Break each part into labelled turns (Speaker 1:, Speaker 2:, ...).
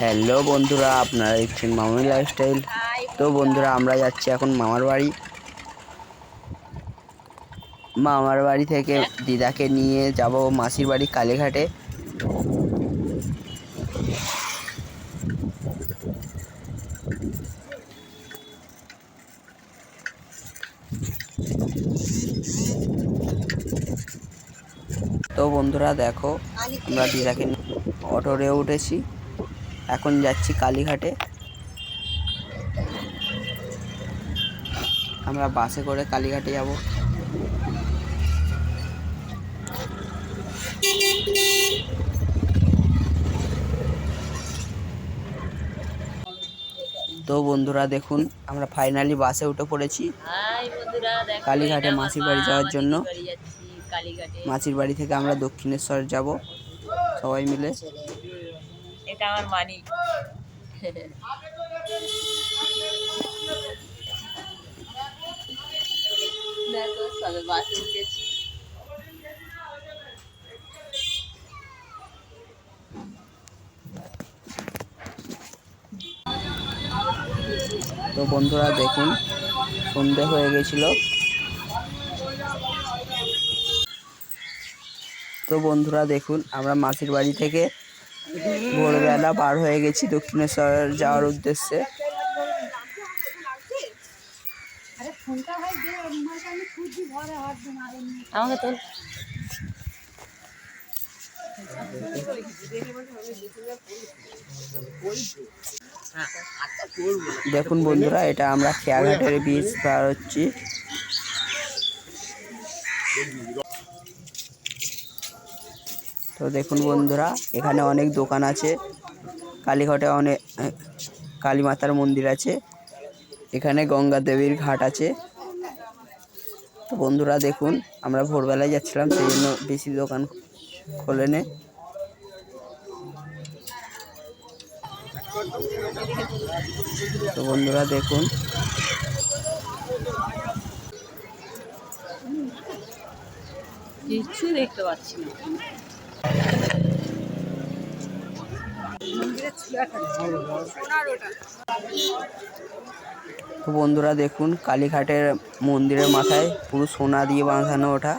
Speaker 1: Hello বন্ধুরা আপনারা দেখছেন মামনি লাইফস্টাইল তো বন্ধুরা। আমরা যাচ্ছি এখন মামার বাড়ি। মামার বাড়ি থেকে দিদাকে নিয়ে যাব মাসির বাড়ি কালীঘাটে। তো বন্ধুরা দেখো আমরা দিদাকে অটোরে উঠেছি। এখন যাচ্ছি কালীঘাটে। আমরা বাসে করে কালীঘাটে যাব। তো বন্ধুরা দেখুন আমরা ফাইনালি বাসে উঠে পড়েছি। কালীঘাটে মাসির বাড়ি যাওয়ার জন্য। মাসির বাড়ি থেকে আমরা দক্ষিণেশ্বর যাব। সবাই মিলে।
Speaker 2: এটা আমার মানি। দেখো সবে বাসে উঠেছি।
Speaker 1: তো বন্ধুরা দেখুন সন্ধে হয়ে গেছিল। তো বন্ধুরা দেখুন আমরা মাসির বাড়ি থেকে ভোরবেলা বার হয়ে গেছি দক্ষিণেশ্বর যাওয়ার উদ্দেশ্যে।
Speaker 2: আমাকে তোল।
Speaker 1: দেখুন বন্ধুরা এটা আমরা খেয়াঘাটের বীজ পার হচ্ছি। তো দেখুন বন্ধুরা, এখানে অনেক দোকান আছে। কালীঘাটে অনেক কালী মাতার মন্দির আছে। এখানে গঙ্গা দেবীর ঘাট আছে। তো বন্ধুরা দেখুন, আমরা ভোরবেলায় যাচ্ছিলাম, সেই জন্য বেশি দোকান খোলেনে। তো বন্ধুরা দেখুন।
Speaker 2: কিচ্ছু দেখতে পাচ্ছি না।
Speaker 1: তো বন্ধুরা দেখুন কালীঘাটের মন্দিরের মাথায় পুরো সোনা দিয়ে বাঁধানো ওঠা।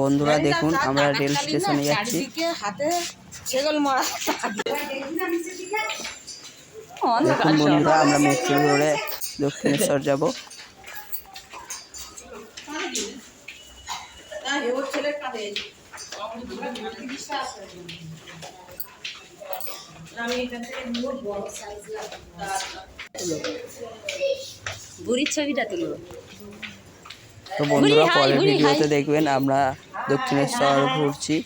Speaker 1: বন্ধুরা দেখুন আমরা রেল স্টেশনে যাচ্ছি। দেখুন বন্ধুরা আমরা মেট্রো ধরে দক্ষিণেশ্বর যাব।
Speaker 2: বুড়ির ছবিটা তুলো।
Speaker 1: তো বন্ধুরা পরের ভিডিওতে দেখবেন আমরা দক্ষিণেশ্বর ঘুরছি।